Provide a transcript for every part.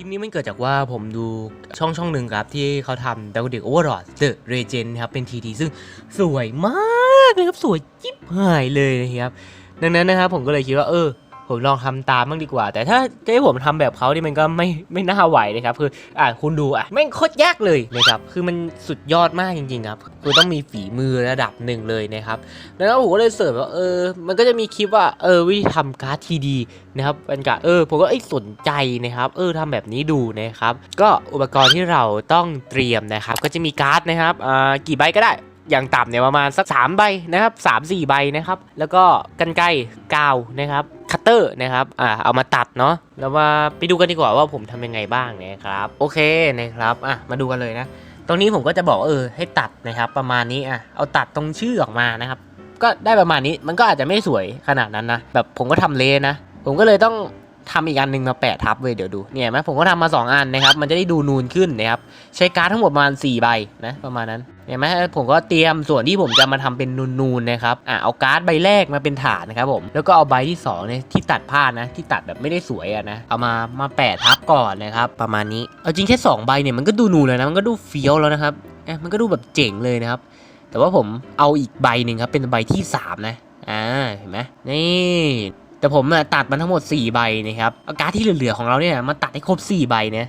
ลิปนี้มันเกิดจากว่าผมดูช่องช่องหนึ่งครับ ที่เขาทำดาวเด็กโอเวอร์ลอดเดอะเรเจนครับ เป็นทีทีซึ่งสวยมากเลยครับ สวยจิ๊บหายเลยนะครับ ดังนั้นนะครับผมก็เลยคิดว่าเออ ผมลองทำตามบ้างดีกว่า แต่ถ้าจะให้ผมทำแบบเขานี่มันก็ไม่ไม่น่าไหวนะครับคืออะคุณดูอะแม่งโคตรยากเลยนะครับคือมันสุดยอดมากจริงๆครับคือต้องมีฝีมือระดับหนึ่งเลยนะครับแล้วผมก็เลยเสิร์ชว่าเออมันก็จะมีคลิปว่าเออวิธีทำการ์ดทีดีนะครับเป็นการเออผมก็เอ้สนใจนะครับ เออทำแบบนี้ดูนะครับ ก็อุปกรณ์ที่เราต้องเตรียมนะครับ ก็จะมีการ์ดนะครับอ่ากี่ใบก็ได้อย่างต่ำเนี่ยประมาณสัก3ใบนะครับ3 4 ใบนะครับ แล้วก็กันไกรกาวนะครับ คัตเตอร์นะครับอ่าเอามาตัดเนาะแล้วมาไปดูกันดีกว่าว่าผมทำยังไงบ้างนะครับโอเคนะครับอะมาดูกันเลยนะ ตรงนี้ผมก็จะบอกเออให้ตัดนะครับ ประมาณนี้อะเอาตัดตรงชื่อออกมานะครับ ก็ได้ประมาณนี้มันก็อาจจะไม่สวยขนาดนั้นนะแบบผมก็ทำเลนะ ผมก็เลยต้อง ทำอีกอันหนึ่งมาแปะทับเว้ยเดี๋ยวดูเนี่ยไหมผมก็ทำมา 2 อันนะครับ มันจะได้ดูนูนขึ้นนะครับใช้การ์ดทั้งหมดประมาณ4ใบนะประมาณนั้นเห็นไหมผมก็เตรียมส่วนที่ผมจะมาทำเป็นนูนๆนะครับอะเอาการ์ดใบแรกมาเป็นฐานนะครับผมแล้วก็เอาใบที่2เนี่ยที่ตัดผ้านะ ที่ตัดแบบไม่ได้สวยอะนะเอามามาแปะทับก่อนนะครับ ประมาณนี้เอาจริงแค่สองใบเนี่ยมันก็ดูนูนแล้วนะมันก็ดูเฟี้ยวแล้วนะครับเอ๊ะมันก็ดูแบบเจ๋งเลยนะครับแต่ว่าผมเอาอีกใบหนึ่งครับเป็นใบที่3นะอ่าเห็นไหมนี่ แต่ผมตัดมันทั้งหมด 4 ใบนะครับอาการที่เหลือๆของเราเนี่ยมาตัดให้ครบ 4 ใบเนี่ย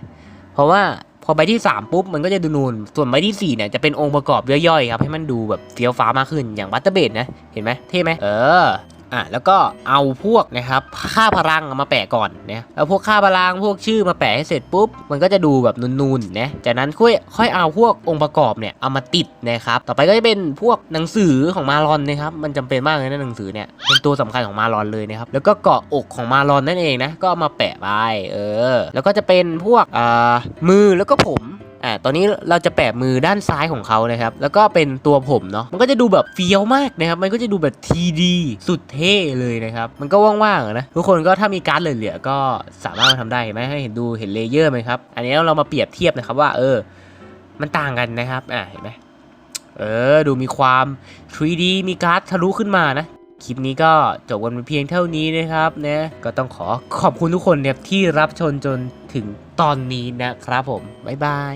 เพราะว่าพอใบที่ 3 ปุ๊บ มันก็จะดูนูน ส่วนใบที่ 4 เนี่ยจะเป็นองค์ประกอบย่อยๆครับ ให้มันดูแบบเฟี้ยวฟ้ามากขึ้นอย่างบัตเตอร์เบดนะ เห็นไหมเท่ไหมเออ อะแล้วก็เอาพวกนะครับค่าพลังมาแปะก่อนนะแล้วพวกค่าพลังพวกชื่อมาแปะให้เสร็จปุ๊บ มันก็จะดูแบบนูนๆนะจากนั้นค่อยค่อยเอาพวกองค์ประกอบเนี่ยเอามาติดนะครับต่อไปก็จะเป็นพวกหนังสือของมารอนนะครับมันจำเป็นมากเลยนะหนังสือเนี่ยเป็นตัวสำคัญของมารอนเลยนะครับแล้วก็เกาะอกของมารอนนั่นเองนะก็เอามาแปะไปเออ แล้วก็จะเป็นพวกอ่ามือแล้วก็ผม อ่าตอนนี้เราจะแปะมือด้านซ้ายของเขานะครับ แล้วก็เป็นตัวผมเนาะมันก็จะดูแบบเฟี้ยวมากนะครับ มันก็จะดูแบบทีดีสุดเท่เลยนะครับ มันก็ว่างๆนะทุกคนก็ถ้ามีการ์ดเหลือๆก็สามารถมาทำได้เห็นไหมให้เห็นดูเห็นเลเยอร์ไหมครับอันนี้เรามาเปรียบเทียบนะครับว่าเออ มันต่างกันนะครับอ่าเห็นไหมเออ ดูมีความ 3D มีการ์ดทะลุขึ้นมานะ คลิปนี้ก็จบกันเพียงเท่านี้นะครับนะก็ต้องขอขอบคุณทุกคนเนี่ยที่รับชมจนถึงตอนนี้นะครับผม บ๊ายบาย